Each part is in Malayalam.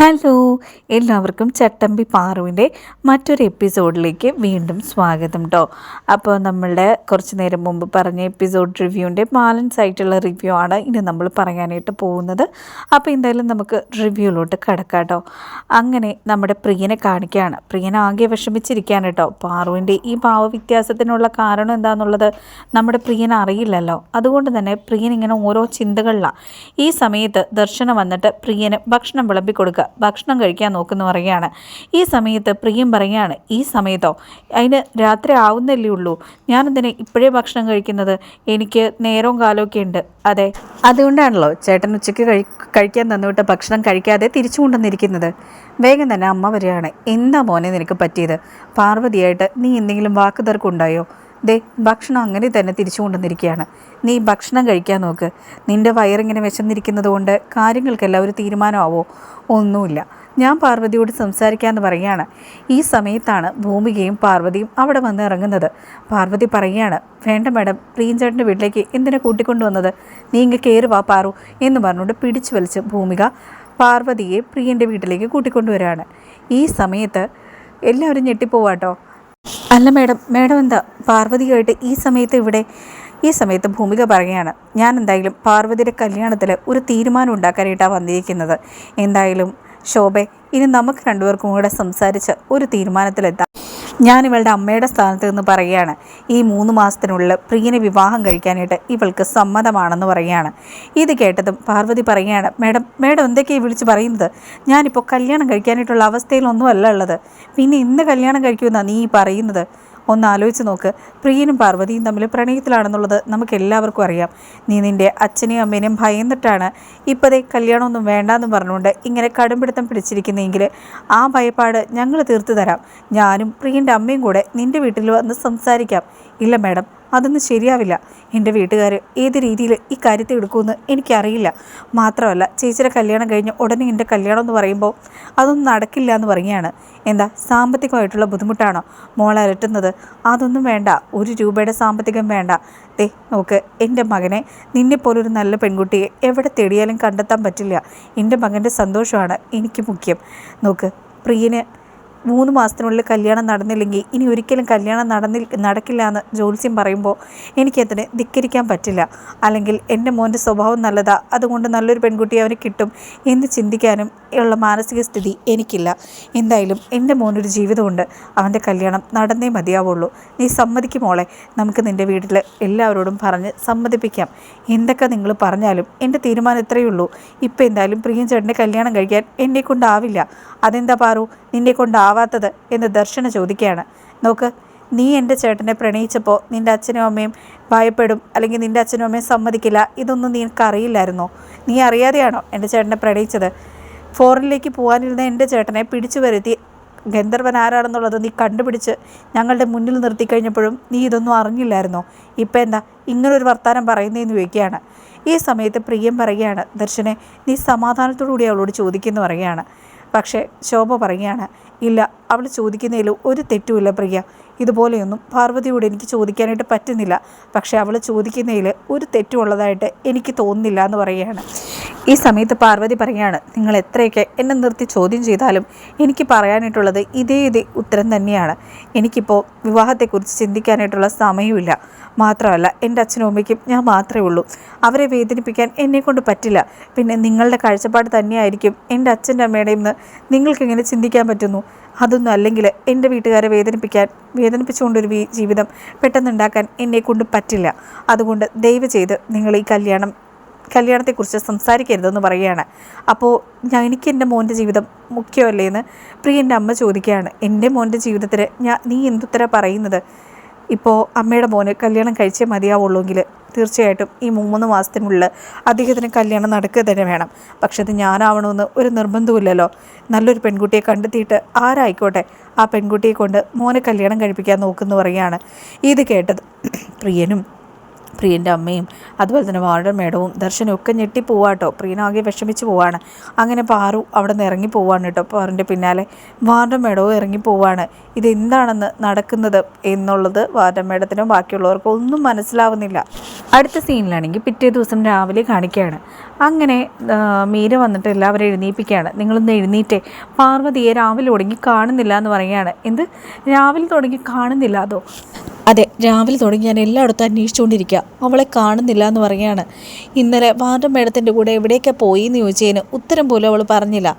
ഹലോ എല്ലാവർക്കും ചട്ടമ്പി പാറുവിന്റെ മറ്റൊരു എപ്പിസോഡിലേക്ക് വീണ്ടും സ്വാഗതം കേട്ടോ അപ്പോൾ നമ്മളുടെ കുറച്ച് നേരം മുമ്പ് പറഞ്ഞ എപ്പിസോഡ് റിവ്യൂവിന്റെ ബാലൻസ് ആയിട്ടുള്ള റിവ്യൂ ആണ് ഇനി നമ്മൾ പറയാനായിട്ട് പോകുന്നത്. അപ്പോൾ എന്തായാലും നമുക്ക് റിവ്യൂയിലോട്ട് കിടക്കാം കേട്ടോ അങ്ങനെ നമ്മുടെ പ്രിയനെ കാണിക്കുകയാണ് പ്രിയൻ ആകെ വിഷമിച്ചിരിക്കുകയാണ് കേട്ടോ പാറുവിന്റെ ഈ ഭാവവ്യത്യാസത്തിനുള്ള കാരണം എന്താണെന്നുള്ളത് നമ്മുടെ പ്രിയൻ അറിയില്ലല്ലോ. അതുകൊണ്ട് തന്നെ പ്രിയൻ ഇങ്ങനെ ഓരോ ചിന്തകളിലാണ്. ഈ സമയത്ത് ദർശനം വന്നിട്ട് പ്രിയന് ഭക്ഷണം വിളമ്പി കൊടുക്കുക ഭക്ഷണം കഴിക്കാൻ നോക്കുന്നു പറയുകയാണ്. ഈ സമയത്ത് പ്രിയം പറയുകയാണ് ഈ സമയത്തോ? അതിന് രാത്രി ആവുന്നല്ലേ ഉള്ളൂ. ഞാനെന്തിനാ ഇപ്പോഴേ ഭക്ഷണം കഴിക്കുന്നത്? എനിക്ക് നേരവും കാലമൊക്കെ ഉണ്ട്. അതെ അതുകൊണ്ടാണല്ലോ ചേട്ടൻ ഉച്ചയ്ക്ക് കഴി കഴിക്കാൻ തന്നുവിട്ട് ഭക്ഷണം കഴിക്കാതെ തിരിച്ചു കൊണ്ടുവന്നിരിക്കുന്നത്. വേഗം തന്നെ അമ്മ വരികയാണ് എന്താ മോനെ നിനക്ക് പറ്റിയത്? പാർവതിയായിട്ട് നീ എന്തെങ്കിലും വാക്കുതർക്കുണ്ടായോ ദേ ഭക്ഷണം അങ്ങനെ തന്നെ തിരിച്ചു കൊണ്ടുവന്നിരിക്കുകയാണ്. നീ ഭക്ഷണം കഴിക്കാൻ നോക്ക്. നിന്റെ വയറിങ്ങനെ വിശന്നിരിക്കുന്നത് കൊണ്ട് കാര്യങ്ങൾക്കെല്ലാം ഒരു തീരുമാനമാവോ? ഒന്നുമില്ല. ഞാൻ പാർവതിയോട് സംസാരിക്കാമെന്ന് പറയുകയാണ്. ഈ സമയത്താണ് ഭൂമികയും പാർവതിയും അവിടെ വന്ന് ഇറങ്ങുന്നത്. പാർവതി പറയുകയാണ് വേണ്ട മാഡം പ്രീൻചേട്ടന്റെ വീട്ടിലേക്ക് എന്തിനാ കൂട്ടിക്കൊണ്ടുവന്നത്? നീ ഇങ്ങ് കയറി വാ പാറു എന്ന് പറഞ്ഞുകൊണ്ട് പിടിച്ചു വലിച്ച് ഭൂമിക പാർവതിയെ പ്രിയന്റെ വീട്ടിലേക്ക് കൂട്ടിക്കൊണ്ടുവരികയാണ്. ഈ സമയത്ത് എല്ലാവരും ഞെട്ടിപ്പോവാട്ടോ. അല്ല മേഡം മേഡം എന്താ പാർവതിയായിട്ട് ഈ സമയത്ത് ഇവിടെ ഈ സമയത്ത് ഭൂമിക പറയുകയാണ് ഞാൻ എന്തായാലും പാർവതിയുടെ കല്യാണത്തിൽ ഒരു തീരുമാനം ഉണ്ടാക്കാനായിട്ടാണ് വന്നിരിക്കുന്നത്. എന്തായാലും ശോഭെ ഇനി നമുക്ക് രണ്ടുപേർക്കും കൂടെ സംസാരിച്ച് ഒരു തീരുമാനത്തിലെത്താം. ഞാൻ ഇവളുടെ അമ്മയുടെ സ്ഥാനത്ത് നിന്ന് പറയുകയാണ്. ഈ മൂന്ന് മാസത്തിനുള്ളിൽ പ്രിയനെ വിവാഹം കഴിക്കാനായിട്ട് ഇവൾക്ക് സമ്മതമാണെന്ന് പറയുകയാണ്. ഇത് കേട്ടതും പാർവതി പറയുകയാണ് മേഡം മേഡം എന്തൊക്കെയാണ് വിളിച്ച് പറയുന്നത്? ഞാനിപ്പോൾ കല്യാണം കഴിക്കാനായിട്ടുള്ള അവസ്ഥയിലൊന്നുമല്ല ഉള്ളത്. പിന്നെ ഇന്ന് കല്യാണം കഴിക്കുമെന്നാണ് നീ പറയുന്നത്? ഒന്ന് ആലോചിച്ച് നോക്ക്. പ്രിയനും പാർവതിയും തമ്മിൽ പ്രണയത്തിലാണെന്നുള്ളത് നമുക്ക് എല്ലാവർക്കും അറിയാം. നീ നിന്റെ അച്ഛനെയും അമ്മേനെയും ഭയന്നിട്ടാണ് ഇപ്പോഴേ കല്യാണമൊന്നും വേണ്ടാന്ന് പറഞ്ഞുകൊണ്ട് ഇങ്ങനെ കടുംപിടുത്തം പിടിച്ചിരിക്കുന്നെങ്കിൽ ആ ഭയപ്പാട് ഞങ്ങൾ തീർത്തു തരാം ഞാനും പ്രിയന്റെ അമ്മയും കൂടെ നിന്റെ വീട്ടിൽ വന്ന് സംസാരിക്കാം. ഇല്ല മാഡം. അതൊന്നും ശരിയാവില്ല. എന്റെ വീട്ടുകാർ ഏത് രീതിയിൽ ഈ കാര്യത്തെ എടുക്കുമെന്ന് എനിക്കറിയില്ല. മാത്രമല്ല ചേച്ചിയുടെ കല്യാണം കഴിഞ്ഞ് ഉടനെ എന്റെ കല്യാണം എന്ന് പറയുമ്പോൾ അതൊന്നും നടക്കില്ല എന്ന് പറയുകയാണ്. എന്താ സാമ്പത്തികമായിട്ടുള്ള ബുദ്ധിമുട്ടാണോ? മോളെ അലട്ടുന്നത്? അതൊന്നും വേണ്ട. ഒരു രൂപയുടെ സാമ്പത്തികം വേണ്ട. ദേ നോക്ക് എന്റെ മകനെ നിന്നെപ്പോലൊരു നല്ല പെൺകുട്ടിയെ എവിടെ തേടിയാലും കണ്ടെത്താൻ പറ്റില്ല. എന്റെ മകന്റെ സന്തോഷമാണ് എനിക്ക് മുഖ്യം. നോക്ക് പ്രിയന് മൂന്ന് മാസത്തിനുള്ളിൽ കല്യാണം നടന്നില്ലെങ്കിൽ ഇനി ഒരിക്കലും കല്യാണം നടന്നി നടക്കില്ല എന്ന് ജോത്സ്യം പറയുമ്പോൾ എനിക്കതിനെ ധിക്കരിക്കാൻ പറ്റില്ല. അല്ലെങ്കിൽ എന്റെ മോന്റെ സ്വഭാവം നല്ലതാ അതുകൊണ്ട് നല്ലൊരു പെൺകുട്ടി അവന് കിട്ടും എന്ന് ചിന്തിക്കാനും ഉള്ള മാനസിക സ്ഥിതി എനിക്കില്ല. എന്തായാലും എന്റെ മോനൊരു ജീവിതമുണ്ട്. അവന്റെ കല്യാണം നടന്നേ മതിയാവുള്ളൂ. നീ സമ്മതിക്കും മോളെ. നമുക്ക് നിന്റെ വീട്ടിൽ എല്ലാവരോടും പറഞ്ഞ് സമ്മതിപ്പിക്കാം. എന്തൊക്കെ നിങ്ങൾ പറഞ്ഞാലും എന്റെ തീരുമാനം ഇത്രയേ ഉള്ളൂ. ഇപ്പോൾ എന്തായാലും പ്രിയം ചേട്ടന്റെ കല്യാണം കഴിക്കാൻ എന്നെ കൊണ്ടാവില്ല. അതെന്താ പാറു? നിന്നെ കൊണ്ടാവാത്തത് എന്ന് ദർശന ചോദിക്കുകയാണ്. നോക്ക് നീ എന്റെ ചേട്ടനെ പ്രണയിച്ചപ്പോൾ നിന്റെ അച്ഛനും അമ്മയും ഭയപ്പെടും അല്ലെങ്കിൽ നിന്റെ അച്ഛനും അമ്മയും സമ്മതിക്കില്ല ഇതൊന്നും നിനക്ക് അറിയില്ലായിരുന്നു നീ അറിയാതെയാണോ എന്റെ ചേട്ടനെ പ്രണയിച്ചത്? ഫോറിനിലേക്ക് പോകാനിരുന്ന എന്റെ ചേട്ടനെ പിടിച്ചു വരുത്തി ഗന്ധർവൻ ആരാണെന്നുള്ളത് നീ കണ്ടുപിടിച്ച് ഞങ്ങളുടെ മുന്നിൽ നിർത്തി കഴിഞ്ഞപ്പോഴും നീ ഇതൊന്നും അറിഞ്ഞില്ലായിരുന്നോ? ഇപ്പം എന്താ ഇങ്ങനൊരു വർത്തമാനം പറയുന്നതെന്ന് ചോദിക്കുകയാണ്. ഈ സമയത്ത് പ്രിയം പറയുകയാണ് ദർശനെ നീ സമാധാനത്തോടു കൂടി അവളോട് ചോദിക്കുന്നു പറയുകയാണ്. പക്ഷേ ശോഭ പറയുകയാണ് ഇല്ല അവൾ ചോദിക്കുന്നതിൽ ഒരു തെറ്റുമില്ല പ്രിയ. ഇതുപോലെയൊന്നും പാർവതിയോട് എനിക്ക് ചോദിക്കാനായിട്ട് പറ്റുന്നില്ല. പക്ഷേ അവൾ ചോദിക്കുന്നതിൽ ഒരു തെറ്റുമുള്ളതായിട്ട് എനിക്ക് തോന്നുന്നില്ല എന്ന് പറയുകയാണ്. ഈ സമയത്ത് പാർവതി പറയുകയാണ് നിങ്ങൾ എത്രയൊക്കെ എന്നെ നിർത്തി ചോദ്യം ചെയ്താലും എനിക്ക് പറയാനായിട്ടുള്ളത് ഇതേ ഇതേ ഉത്തരം തന്നെയാണ്. എനിക്കിപ്പോൾ വിവാഹത്തെക്കുറിച്ച് ചിന്തിക്കാനായിട്ടുള്ള സമയമില്ല മാത്രമല്ല എന്റെ അച്ഛനും അമ്മയ്ക്കും ഞാൻ മാത്രമേ ഉള്ളൂ. അവരെ വേദനിപ്പിക്കാൻ എന്നെക്കൊണ്ട് പറ്റില്ല. പിന്നെ നിങ്ങളുടെ കാഴ്ചപ്പാട് തന്നെയായിരിക്കും എന്റെ അച്ഛന്റെ അമ്മയുടെയും നിങ്ങൾക്ക് നിങ്ങൾക്കിങ്ങനെ ചിന്തിക്കാൻ പറ്റുന്നു? അതൊന്നും അല്ലെങ്കിൽ എന്റെ വീട്ടുകാരെ വേദനിപ്പിക്കാൻ വേദനിപ്പിച്ചുകൊണ്ടൊരു ജീവിതം പെട്ടെന്നുണ്ടാക്കാൻ എന്നെക്കൊണ്ട് പറ്റില്ല. അതുകൊണ്ട് ദയവ് ചെയ്ത് നിങ്ങൾ ഈ കല്യാണം കല്യാണത്തെക്കുറിച്ച് സംസാരിക്കരുതെന്ന് പറയുകയാണ്. അപ്പോൾ ഞാൻ എനിക്ക് എന്റെ മോന്റെ ജീവിതം മുഖ്യമല്ലേ എന്ന് പ്രിയന്റെ അമ്മ ചോദിക്കുകയാണ്. എന്റെ മോന്റെ ജീവിതത്തിൽ ഞാൻ നീ എന്തുത്തര പറയുന്നത്? ഇപ്പോൾ അമ്മയുടെ മോന് കല്യാണം കഴിച്ചേ മതിയാവുള്ളൂങ്കിൽ തീർച്ചയായിട്ടും ഈ മൂന്ന് മാസത്തിനുള്ളിൽ അദ്ദേഹത്തിന് കല്യാണം നടക്കുക തന്നെ വേണം. പക്ഷെ അത് ഞാനാവണമെന്ന് ഒരു നിർബന്ധമില്ലല്ലോ നല്ലൊരു പെൺകുട്ടിയെ കണ്ടെത്തിയിട്ട് ആരായിക്കോട്ടെ? ആ പെൺകുട്ടിയെ കൊണ്ട് മോനെ കല്യാണം കഴിപ്പിക്കാൻ നോക്കുന്നു പറയുകയാണ്. ഇത് കേട്ടത് പ്രിയനും പ്രിയന്റെ അമ്മയും അതുപോലെ തന്നെ വാർഡൻ മേഡവും ദർശനും ഒക്കെ ഞെട്ടി പോവാട്ടോ പ്രിയനാകെ വിഷമിച്ച് പോവാണ്. അങ്ങനെ പാറു അവിടെ നിന്ന് ഇറങ്ങി പോവാണ് കേട്ടോ പാറിന്റെ പിന്നാലെ വാർഡൻ മേഡവും ഇറങ്ങി പോവാണ്. ഇതെന്താണെന്ന് നടക്കുന്നത് എന്നുള്ളത് വാർഡൻ മേഡത്തിനും ബാക്കിയുള്ളവർക്കും ഒന്നും മനസ്സിലാവുന്നില്ല. അടുത്ത സീനിലാണെങ്കിൽ പിറ്റേ ദിവസം രാവിലെ കാണിക്കുകയാണ് അങ്ങനെ മീര വന്നിട്ട് എല്ലാവരും എഴുന്നേൽപ്പിക്കുകയാണ്. നിങ്ങളൊന്ന് എഴുന്നേറ്റേ. പാർവതിയെ രാവിലെ തുടങ്ങി കാണുന്നില്ല എന്ന് പറയുകയാണ്. എന്ത്? രാവിലെ തുടങ്ങി കാണുന്നില്ല അതോ? അതെ രാവിലെ തുടങ്ങി ഞാൻ എല്ലായിടത്തും അന്വേഷിച്ചുകൊണ്ടിരിക്കുക. അവളെ കാണുന്നില്ല എന്ന് പറയുകയാണ്. ഇന്നലെ വാർഡൻ മേഡത്തിന്റെ കൂടെ എവിടെയൊക്കെ പോയി എന്ന് ചോദിച്ചതിന് ഉത്തരം പോലും അവൾ പറഞ്ഞില്ല.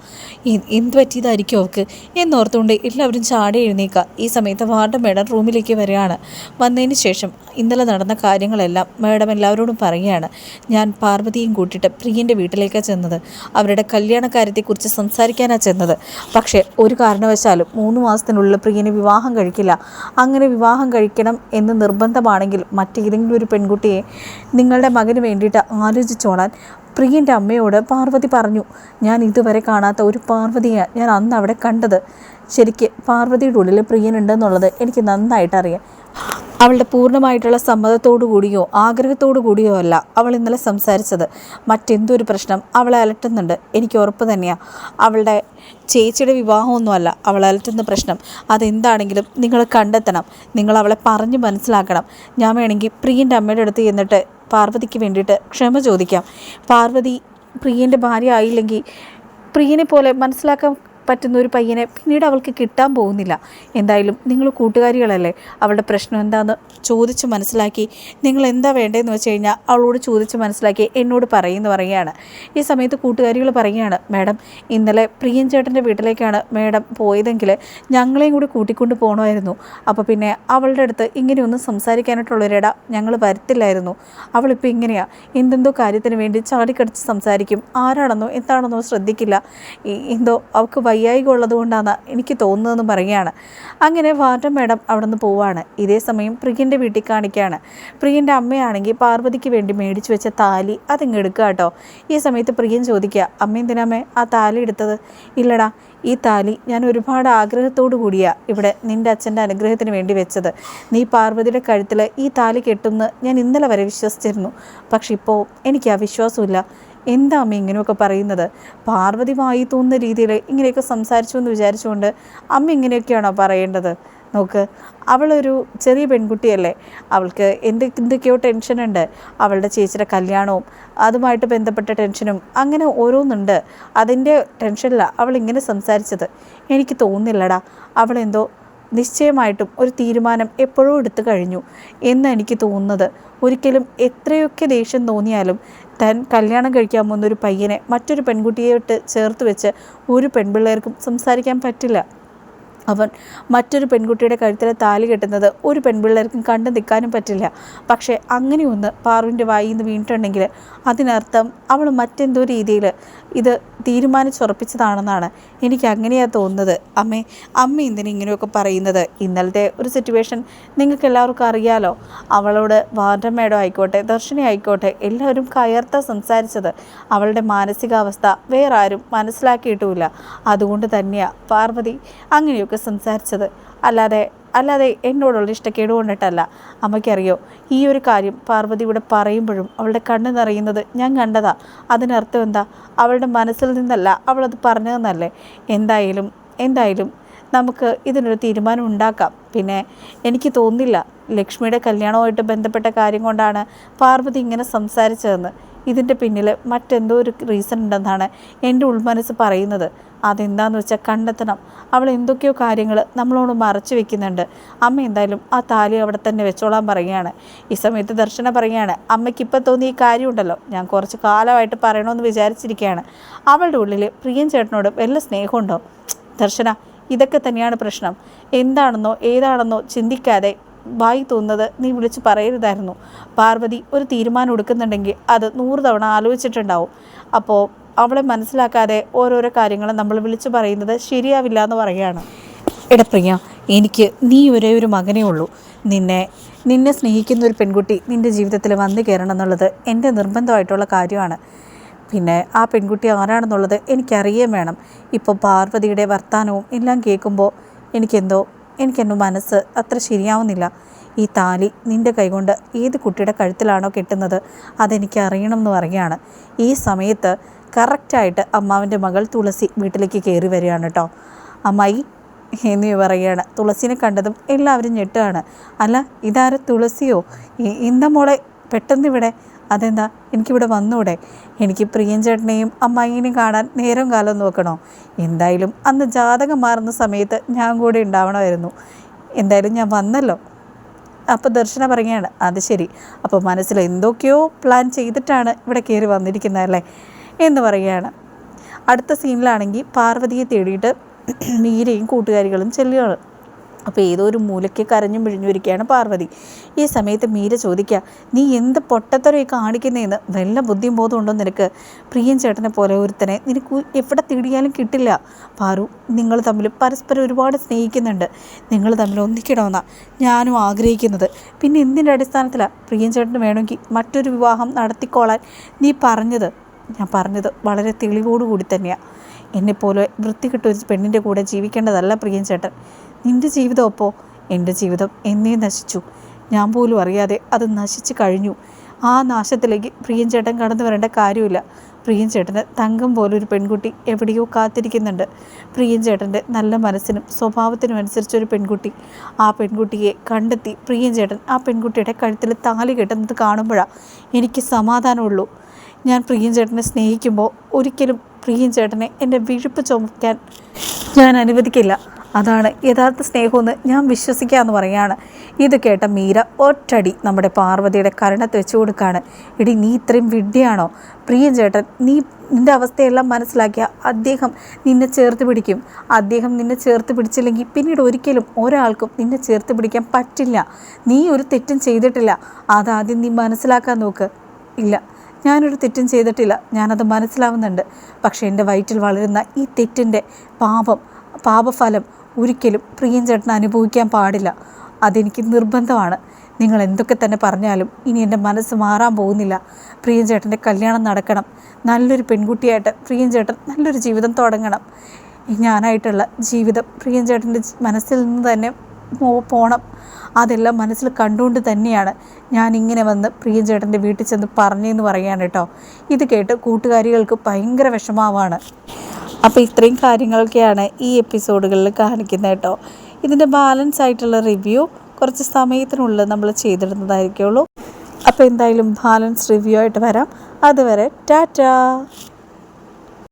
എന്ത് പറ്റിയതായിരിക്കും അവൾക്ക്? എന്നോർത്തുകൊണ്ട് എല്ലാവരും ചാടി എഴുന്നേക്കുക. ഈ സമയത്ത് വാർഡൻ മേഡം റൂമിലേക്ക് വരികയാണ്. വന്നതിന് ശേഷം ഇന്നലെ നടന്ന കാര്യങ്ങളെല്ലാം മേഡം എല്ലാവരോടും പറയുകയാണ്. ഞാൻ പാർവതിയും കൂട്ടിയിട്ട് പ്രിയന്റെ വീട്ടിലേക്കാണ് ചെന്നത്. അവരുടെ കല്യാണക്കാര്യത്തെക്കുറിച്ച് സംസാരിക്കാനാണ് ചെന്നത്. പക്ഷേ ഒരു കാരണവശാലും മൂന്ന് മാസത്തിനുള്ളിൽ പ്രിയനെ വിവാഹം കഴിക്കില്ല. അങ്ങനെ വിവാഹം കഴിക്കണം എന്ന് നിർബന്ധമാണെങ്കിൽ മറ്റേതെങ്കിലും ഒരു പെൺകുട്ടിയെ നിങ്ങളുടെ മകന് വേണ്ടിയിട്ട് ആലോചിച്ചോളാൻ പ്രിയന്റെ അമ്മയോട് പാർവതി പറഞ്ഞു ഞാൻ ഇതുവരെ കാണാത്ത ഒരു പാർവതിയെ ഞാൻ അന്ന് അവിടെ കണ്ടത്. ശരിക്ക് പാർവതിയുടെ ഉള്ളിൽ പ്രിയനുണ്ടെന്നുള്ളത് എനിക്ക് നന്നായിട്ട് അറിയാം അവളുടെ പൂർണമായിട്ടുള്ള സമ്മതത്തോടു കൂടിയോ ആഗ്രഹത്തോടു കൂടിയോ അല്ല അവൾ ഇന്നലെ സംസാരിച്ചത്. മറ്റെന്തൊരു പ്രശ്നം അവളെ അലട്ടുന്നുണ്ട് എനിക്ക് ഉറപ്പ് തന്നെയാണ് അവളുടെ ചേച്ചിയുടെ വിവാഹമൊന്നുമല്ല അവൾ അലട്ടുന്ന പ്രശ്നം. അതെന്താണെങ്കിലും നിങ്ങൾ കണ്ടെത്തണം. നിങ്ങൾ അവളെ പറഞ്ഞ് മനസ്സിലാക്കണം. ഞാൻ വേണമെങ്കിൽ പ്രിയന്റെ അമ്മയുടെ അടുത്ത് ചെന്നിട്ട് പാർവതിക്ക് വേണ്ടിയിട്ട് ക്ഷമ ചോദിക്കാം. പാർവതി പ്രിയന്റെ ഭാര്യ ആയില്ലെങ്കിൽ പ്രിയനെ പോലെ മനസ്സിലാക്കാൻ പറ്റുന്ന ഒരു പയ്യനെ പിന്നീട് അവൾക്ക് കിട്ടാൻ പോകുന്നില്ല. എന്തായാലും നിങ്ങൾ കൂട്ടുകാരികളല്ലേ? അവളുടെ പ്രശ്നം എന്താണെന്ന് ചോദിച്ച് മനസ്സിലാക്കി. നിങ്ങൾ എന്താ വേണ്ടതെന്ന് വെച്ച് കഴിഞ്ഞാൽ അവളോട് ചോദിച്ച് മനസ്സിലാക്കി എന്നോട് പറയുമെന്ന് പറയുകയാണ്. ഈ സമയത്ത് കൂട്ടുകാരികൾ പറയുകയാണ് മാഡം ഇന്നലെ പ്രിയൻ ചേട്ടന്റെ വീട്ടിലേക്കാണ് മാഡം പോയതെങ്കിൽ ഞങ്ങളെയും കൂടി കൂട്ടിക്കൊണ്ട് പോകണമായിരുന്നു അപ്പോൾ പിന്നെ അവളുടെ അടുത്ത് ഇങ്ങനെയൊന്നും സംസാരിക്കാനായിട്ടുള്ളൊരിട ഞങ്ങൾ വരത്തില്ലായിരുന്നു. അവളിപ്പോൾ ഇങ്ങനെയാണ് എന്തെന്തോ കാര്യത്തിന് വേണ്ടി ചാടിക്കടിച്ച് സംസാരിക്കും. ആരാണെന്നോ എന്താണെന്നോ ശ്രദ്ധിക്കില്ല. എന്തോ അവൾക്ക് വൈ വയ്യായിക ഉള്ളതുകൊണ്ടാണ് എനിക്ക് തോന്നുന്നതെന്ന് പറയുകയാണ്. അങ്ങനെ വാർഡൻ മേഡം അവിടെ നിന്ന് പോവാണ്. ഇതേ സമയം പ്രിയന്റെ വീട്ടിൽ കാണിക്കുകയാണ് പ്രിയന്റെ അമ്മയാണെങ്കിൽ പാർവതിക്ക് വേണ്ടി മേടിച്ചു വെച്ച താലി അതിങ്ങ് എടുക്കുക കേട്ടോ. ഈ സമയത്ത് പ്രിയൻ ചോദിക്കുക അമ്മ എന്തിനാമേ ആ താലി എടുത്തത്? ഇല്ലടാ ഈ താലി ഞാൻ ഒരുപാട് ആഗ്രഹത്തോടു കൂടിയാ ഇവിടെ നിന്റെ അച്ഛന്റെ അനുഗ്രഹത്തിന് വേണ്ടി വെച്ചത്. നീ പാർവതിയുടെ കഴുത്തിൽ ഈ താലി കെട്ടുമെന്ന് ഞാൻ ഇന്നലെ വരെ വിശ്വസിച്ചിരുന്നു. പക്ഷെ ഇപ്പോൾ എനിക്ക് ആ വിശ്വാസമില്ല എന്താ അമ്മ ഇങ്ങനെയൊക്കെ പറയുന്നത്? പാർവതി വായി തോന്നുന്ന രീതിയിൽ ഇങ്ങനെയൊക്കെ സംസാരിച്ചു എന്ന് വിചാരിച്ചുകൊണ്ട് അമ്മ ഇങ്ങനെയൊക്കെയാണോ പറയേണ്ടത്? നോക്ക് അവളൊരു ചെറിയ പെൺകുട്ടിയല്ലേ. അവൾക്ക് എന്ത് എന്തൊക്കെയോ ടെൻഷനുണ്ട്. അവളുടെ ചേച്ചിയുടെ കല്യാണവും അതുമായിട്ട് ബന്ധപ്പെട്ട ടെൻഷനും അങ്ങനെ ഓരോന്നുണ്ട്. അതിന്റെ ടെൻഷനിലാണ് അവൾ ഇങ്ങനെ സംസാരിച്ചത്. എനിക്ക് തോന്നുന്നില്ലടാ അവളെന്തോ നിശ്ചയമായിട്ടും ഒരു തീരുമാനം എപ്പോഴും എടുത്തു കഴിഞ്ഞു. എന്ന് എനിക്ക് തോന്നുന്നത്? ഒരിക്കലും എത്രയൊക്കെ ദേഷ്യം തോന്നിയാലും താൻ കല്യാണം കഴിക്കാൻ പോകുന്ന ഒരു പയ്യനെ മറ്റൊരു പെൺകുട്ടിയായിട്ട് ചേർത്ത് വെച്ച് ഒരു പെൺപിള്ളേർക്കും സംസാരിക്കാൻ പറ്റില്ല. അവൻ മറ്റൊരു പെൺകുട്ടിയുടെ കഴുത്തിൽ താലി കെട്ടുന്നത് ഒരു പെൺപിള്ളേർക്കും കണ്ടു നിൽക്കാനും പറ്റില്ല. പക്ഷേ അങ്ങനെയൊന്ന് പാറുവിന്റെ വായിൽ നിന്ന് വീണിട്ടുണ്ടെങ്കിൽ അതിനർത്ഥം അവൾ മറ്റെന്തോ രീതിയിൽ ഇത് തീരുമാനിച്ചുറപ്പിച്ചതാണെന്നാണ് എനിക്ക് അങ്ങനെയാണ് തോന്നുന്നത്. അമ്മേ അമ്മ എന്തിനു ഇങ്ങനെയൊക്കെ പറയുന്നത്? ഇന്നലത്തെ ഒരു സിറ്റുവേഷൻ നിങ്ങൾക്ക് എല്ലാവർക്കും അറിയാലോ. അവളോട് വാർഡമ്മേടോ ആയിക്കോട്ടെ ദർശിനി ആയിക്കോട്ടെ എല്ലാവരും കയർത്ത സംസാരിച്ചത്. അവളുടെ മാനസികാവസ്ഥ വേറെ ആരും മനസ്സിലാക്കിയിട്ടുമില്ല. അതുകൊണ്ട് തന്നെയാണ് പാർവതി അങ്ങനെയൊക്കെ സംസാരിച്ചത്. അല്ലാതെ അല്ലാതെ എന്നോടുള്ള ഇഷ്ടക്കേട് കൊണ്ടിട്ടല്ല അമ്മയ്ക്കറിയോ ഈ ഒരു കാര്യം പാർവതി ഇവിടെ പറയുമ്പോഴും അവളുടെ കണ്ണ് നിറയുന്നത് ഞാൻ കണ്ടതാ. അതിനർത്ഥം എന്താ? അവളുടെ മനസ്സിൽ നിന്നല്ല അവളത് പറഞ്ഞതെന്നല്ലേ? എന്തായാലും എന്തായാലും നമുക്ക് ഇതിനൊരു തീരുമാനം ഉണ്ടാക്കാം. പിന്നെ എനിക്ക് തോന്നില്ല ലക്ഷ്മിയുടെ കല്യാണവുമായിട്ട് ബന്ധപ്പെട്ട കാര്യം കൊണ്ടാണ് പാർവതി ഇങ്ങനെ സംസാരിച്ചതെന്ന്. ഇതിന്റെ പിന്നിൽ മറ്റെന്തോ ഒരു റീസൺ ഉണ്ടെന്നാണ് എന്റെ ഉൾമനസ്സ് പറയുന്നത്. അതെന്താന്ന് വെച്ചാൽ കണ്ടെത്തണം. അവൾ എന്തൊക്കെയോ കാര്യങ്ങൾ നമ്മളോട് മറച്ചു വെക്കുന്നുണ്ട്. അമ്മ എന്തായാലും ആ താലി അവിടെ തന്നെ വെച്ചോളാൻ പറയുകയാണ്. ഈ സമയത്ത് ദർശന പറയുകയാണ് അമ്മയ്ക്ക് ഇപ്പം തോന്നി ഈ കാര്യമുണ്ടല്ലോ. ഞാൻ കുറച്ച് കാലമായിട്ട് പറയണമെന്ന് വിചാരിച്ചിരിക്കുകയാണ്. അവളുടെ ഉള്ളിൽ പ്രിയൻ ചേട്ടനോട് വല്ല സ്നേഹമുണ്ടോ? ദർശന ഇതൊക്കെ തന്നെയാണ് പ്രശ്നം. എന്താണെന്നോ ഏതാണെന്നോ ചിന്തിക്കാതെ വായി തോന്നുന്നത് നീ വിളിച്ച് പറയരുതായിരുന്നു. പാർവതി ഒരു തീരുമാനം എടുക്കുന്നുണ്ടെങ്കിൽ അത് നൂറ് തവണ ആലോചിച്ചിട്ടുണ്ടാവും. അപ്പോൾ അവളെ മനസ്സിലാക്കാതെ ഓരോരോ കാര്യങ്ങൾ നമ്മൾ വിളിച്ചു പറയുന്നത് ശരിയാവില്ല എന്ന് പറയുകയാണ്. എടപ്രിയ എനിക്ക് നീ ഒരേ ഒരു മകനേ ഉള്ളൂ. നിന്നെ നിന്നെ സ്നേഹിക്കുന്ന ഒരു പെൺകുട്ടി നിന്റെ ജീവിതത്തിൽ വന്നു കയറണം എന്നുള്ളത് എന്റെ നിർബന്ധമായിട്ടുള്ള കാര്യമാണ്. പിന്നെ ആ പെൺകുട്ടി ആരാണെന്നുള്ളത് എനിക്കറിയേം വേണം. ഇപ്പോൾ പാർവതിയുടെ വർത്തമാനവും എല്ലാം കേൾക്കുമ്പോൾ എനിക്കെന്തോ എനിക്കെന്റെ മനസ്സ് അത്ര ശരിയാവുന്നില്ല. ഈ താലി നിന്റെ കൈകൊണ്ട് ഏത് കുട്ടിയുടെ കഴുത്തിലാണോ കെട്ടുന്നത് അതെനിക്ക് അറിയണം എന്ന് പറയുകയാണ്. ഈ സമയത്ത് കറക്റ്റായിട്ട് അമ്മാവിന്റെ മകൾ തുളസി വീട്ടിലേക്ക് കയറി വരികയാണ് കേട്ടോ. അമ്മായി എന്ന് പറയുകയാണ്. തുളസിനെ കണ്ടതും എല്ലാവരും ഞെട്ടുകയാണ്. അല്ല ഇതാര തുളസിയോ? എന്താ മോളെ പെട്ടെന്ന് ഇവിടെ അതെന്താ? എനിക്കിവിടെ വന്നൂടെ. എനിക്ക് പ്രിയൻ ചേട്ടനെയും അമ്മായിനെയും കാണാൻ നേരം കാലം നോക്കണോ? എന്തായാലും അന്ന് ജാതകം മാറുന്ന സമയത്ത് ഞാൻ കൂടെ ഉണ്ടാവണമായിരുന്നു. എന്തായാലും ഞാൻ വന്നല്ലോ. അപ്പോൾ ദർശന പറയുകയാണ് അത് ശരി. അപ്പോൾ മനസ്സിൽ എന്തൊക്കെയോ പ്ലാൻ ചെയ്തിട്ടാണ് ഇവിടെ കയറി വന്നിരിക്കുന്നത് അല്ലേ? എന്ന് പറയുകയാണ്. അടുത്ത സീനിലാണെങ്കിൽ പാർവതിയെ തേടിയിട്ട് മീരയും കൂട്ടുകാരികളും ചെല്ലുകയാണ്. അപ്പോൾ ഏതോ ഒരു മൂലയ്ക്ക് കരഞ്ഞും പിഴിഞ്ഞുരിക്കുകയാണ് പാർവതി. ഈ സമയത്ത് മീര ചോദിക്കുക നീ എന്ത് പൊട്ടത്തറയെ കാണിക്കുന്നതെന്ന് വല്ല ബുദ്ധിയും ബോധം ഉണ്ടോ നിനക്ക്? പ്രിയൻ ചേട്ടനെ പോലെ ഒരുത്തനെ നിനക്ക് എവിടെ തിടിയാലും കിട്ടില്ല. പാറു നിങ്ങൾ തമ്മിൽ പരസ്പരം ഒരുപാട് സ്നേഹിക്കുന്നുണ്ട്. നിങ്ങൾ തമ്മിൽ ഒന്നിക്കണമെന്നാണ് ഞാനും ആഗ്രഹിക്കുന്നത്. പിന്നെ എന്തിന്റെ അടിസ്ഥാനത്തിലാണ് പ്രിയൻ ചേട്ടന് വേണമെങ്കിൽ മറ്റൊരു വിവാഹം നടത്തിക്കോളാൻ നീ പറഞ്ഞത്? ഞാൻ പറഞ്ഞത് വളരെ തെളിവോടുകൂടി തന്നെയാണ് എന്നെപ്പോലെ വൃത്തികെട്ട ഒരു പെണ്ണിന്റെ കൂടെ ജീവിക്കേണ്ടതല്ല പ്രിയൻ ചേട്ടൻ. നിന്റെ ജീവിതം അപ്പോൾ എന്റെ ജീവിതം എന്നേ നശിച്ചു. ഞാൻ പോലും അറിയാതെ അത് നശിച്ചു കഴിഞ്ഞു. ആ നാശത്തിലേക്ക് പ്രിയൻ ചേട്ടൻ കടന്നു വരേണ്ട കാര്യമില്ല. പ്രിയൻ ചേട്ടന് തങ്കം പോലൊരു പെൺകുട്ടി എവിടെയോ കാത്തിരിക്കുന്നുണ്ട്. പ്രിയൻ ചേട്ടന്റെ നല്ല മനസ്സിനും സ്വഭാവത്തിനും അനുസരിച്ചൊരു പെൺകുട്ടി. ആ പെൺകുട്ടിയെ കണ്ടെത്തി പ്രിയൻ ചേട്ടൻ ആ പെൺകുട്ടിയുടെ കഴുത്തിൽ താലി കെട്ടുന്നത് കാണുമ്പോഴാണ് എനിക്ക് സമാധാനമുള്ളൂ. ഞാൻ പ്രിയൻ ചേട്ടനെ സ്നേഹിക്കുമ്പോൾ ഒരിക്കലും പ്രിയൻ ചേട്ടനെ എന്റെ വിഴുപ്പ് ചുമക്കാൻ ഞാൻ അനുവദിക്കില്ല. അതാണ് യഥാർത്ഥ സ്നേഹമെന്ന് ഞാൻ വിശ്വസിക്കാമെന്ന് പറയാണ് ഇത് കേട്ട മീര ഒറ്റടി നമ്മുടെ പാർവതിയുടെ കരണത്ത് വെച്ചു കൊടുക്കുകയാണ്. ഇടി നീ ഇത്രയും വിഡ്ഢിയാണോ? പ്രിയൻ ചേട്ടൻ നീ നിന്റെ അവസ്ഥയെല്ലാം മനസ്സിലാക്കിയ അദ്ദേഹം നിന്നെ ചേർത്ത് പിടിക്കും. അദ്ദേഹം നിന്നെ ചേർത്ത് പിടിച്ചില്ലെങ്കിൽ പിന്നീട് ഒരിക്കലും ഒരാൾക്കും നിന്നെ ചേർത്ത് പിടിക്കാൻ പറ്റില്ല. നീ ഒരു തെറ്റും ചെയ്തിട്ടില്ല. അതാദ്യം നീ മനസ്സിലാക്കാൻ നോക്ക്. ഇല്ല ഞാനൊരു തെറ്റും ചെയ്തിട്ടില്ല. ഞാനത് മനസ്സിലാവുന്നുണ്ട്. പക്ഷേ എന്റെ വയറ്റിൽ വളരുന്ന ഈ തെറ്റിന്റെ പാപം പാപഫലം ഒരിക്കലും പ്രിയൻ ചേട്ടൻ അനുഭവിക്കാൻ പാടില്ല. അതെനിക്ക് നിർബന്ധമാണ്. നിങ്ങൾ എന്തൊക്കെ തന്നെ പറഞ്ഞാലും ഇനി എന്റെ മനസ്സ് മാറാൻ പോകുന്നില്ല. പ്രിയൻ ചേട്ടന്റെ കല്യാണം നടക്കണം. നല്ലൊരു പെൺകുട്ടിയായിട്ട് പ്രിയൻ ചേട്ടൻ നല്ലൊരു ജീവിതം തുടങ്ങണം. ഞാനായിട്ടുള്ള ജീവിതം പ്രിയൻ ചേട്ടന്റെ മനസ്സിൽ നിന്ന് തന്നെ പോണം. അതെല്ലാം മനസ്സിൽ കണ്ടുകൊണ്ട് തന്നെയാണ് ഞാൻ ഇങ്ങനെ വന്ന് പ്രിയൻ ചേട്ടന്റെ വീട്ടിൽ ചെന്ന് പറഞ്ഞെന്ന് പറയുകയാണ് കേട്ടോ. ഇത് കേട്ട് കൂട്ടുകാരികൾക്ക് ഭയങ്കര വിഷമാവാണ് അപ്പോൾ ഇത്രയും കാര്യങ്ങളൊക്കെയാണ് ഈ എപ്പിസോഡുകളിൽ കാണിക്കുന്നത് കേട്ടോ. ഇതിന്റെ ബാലൻസ് ആയിട്ടുള്ള റിവ്യൂ കുറച്ച് സമയത്തിനുള്ളിൽ നമ്മൾ ചെയ്തിടുന്നതായിരിക്കുള്ളൂ. അപ്പോൾ എന്തായാലും ബാലൻസ് റിവ്യൂ ആയിട്ട് വരാം. അതുവരെ ടാറ്റാ.